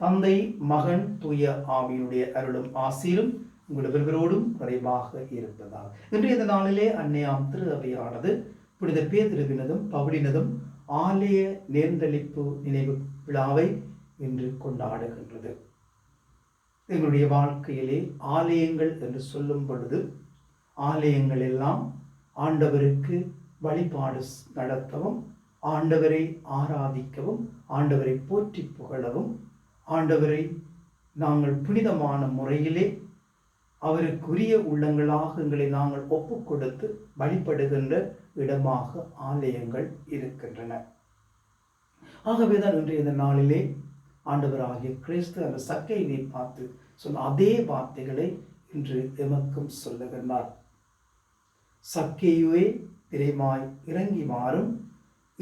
தந்தை மகன் தூய ஆவியினுடைய அருளும் ஆசீரும் உங்கள் ஒருவரோடும் குறைவாக இருப்பதால் இன்றைய இந்த நாளிலே அன்னையாம் திரு அவையானது புனித பேதிருவினதும் பவுடினதும் ஆலய நேர்ந்தளிப்பு நினைவு விழாவை இன்று கொண்டாடுகின்றது. எங்களுடைய வாழ்க்கையிலே ஆலயங்கள் என்று சொல்லும் பொழுது ஆலயங்கள் எல்லாம் ஆண்டவருக்கு வழிபாடு நடத்தவும் ஆண்டவரை ஆராதிக்கவும் ஆண்டவரை போற்றி புகழவும் ஆண்டவரை நாங்கள் புனிதமான முறையிலே அவருக்குரிய உள்ளங்களாக எங்களை நாங்கள் ஒப்பு கொடுத்து வழிபடுகின்ற இடமாக ஆலயங்கள் இருக்கின்றன. ஆகவேதான் இன்றைய இந்த நாளிலே ஆண்டவராகிய கிறிஸ்து அந்த சக்கையை பார்த்து சொன்ன அதே வார்த்தைகளை இன்று எமக்கும் சொல்லுகின்றார். சக்கையுவே திரைமாய் இறங்கி மாறும்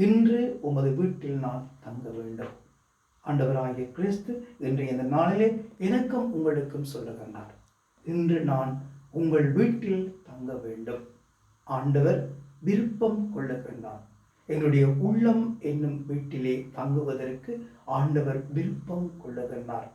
இன்று உமது வீட்டில் நான் தங்க வேண்டும். ஆண்டவராகிய கிறிஸ்து இன்று இந்த நாளிலே எனக்கும் உங்களுக்கும் சொல்லுகின்றார். இன்று நான் உங்கள் வீட்டில் தங்க வேண்டும். ஆண்டவர் விருப்பம் கொள்ளுகின்றார். என்னுடைய உள்ளம் என்னும் வீட்டிலே தங்குவதற்கு ஆண்டவர் விருப்பம் கொள்ளுகின்றார்.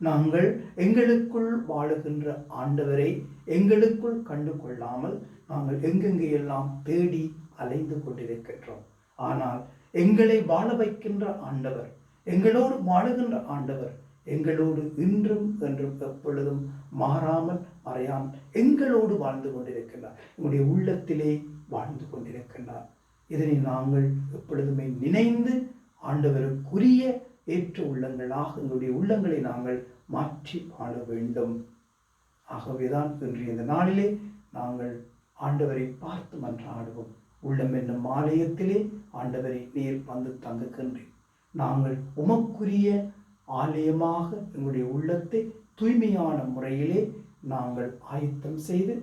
நாங்கள் எங்களுக்குள் வாழுகின்ற ஆண்டவரை எங்களுக்குள் கண்டு கொள்ளாமல் நாங்கள் எங்கெங்கே எல்லாம் தேடி அலைந்து கொண்டிருக்கின்றோம். ஆனால் எங்களை வாழ வைக்கின்ற ஆண்டவர் எங்களோடு வாழுகின்ற ஆண்டவர் எங்களோடு இன்றும் என்றும் எப்பொழுதும் மாறாமல் மறையாமல் எங்களோடு வாழ்ந்து கொண்டிருக்கின்றார் எங்களுடைய உள்ளத்திலே வாழ்ந்து கொண்டிருக்கின்றார் இதனை நாங்கள் எப்பொழுதுமே நினைந்து ஆண்டவருக்குரிய ஏற்ற உள்ளங்களாக எங்களுடைய உள்ளங்களை நாங்கள் மாற்றி வாழ வேண்டும். ஆகவேதான் இன்றைய இந்த நாளிலே நாங்கள் ஆண்டவரை பார்த்து மன்றாடுவோம். உள்ளம் என்னும் ஆலயத்திலே ஆண்டவரை நீர் வந்து தங்குகின்றேன். நாங்கள் உமக்குரிய ஆலயமாக எங்களுடைய உள்ளத்தை தூய்மையான முறையிலே நாங்கள் ஆயத்தம் செய்து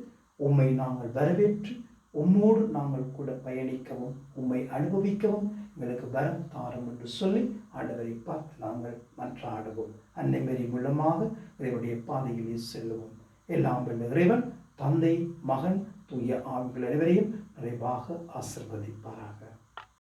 உம்மை நாங்கள் வரவேற்று உம்மோடு நாங்கள் கூட பயணிக்கவும் உம்மை அனுபவிக்கவும் எங்களுக்கு வரம் தாரும் என்று சொல்லி ஆண்டவரை பார்த்து நாங்கள் மன்றாடுவோம். அன்னை மாரி மூலமாக இறைவனுடைய பாதையிலே செல்லுவோம். எல்லாம் வல்ல இறைவன் தந்தை மகன் தூய ஆண்கள் அனைவரையும் நிறைவாக ஆசிர்வதிப்பாராக.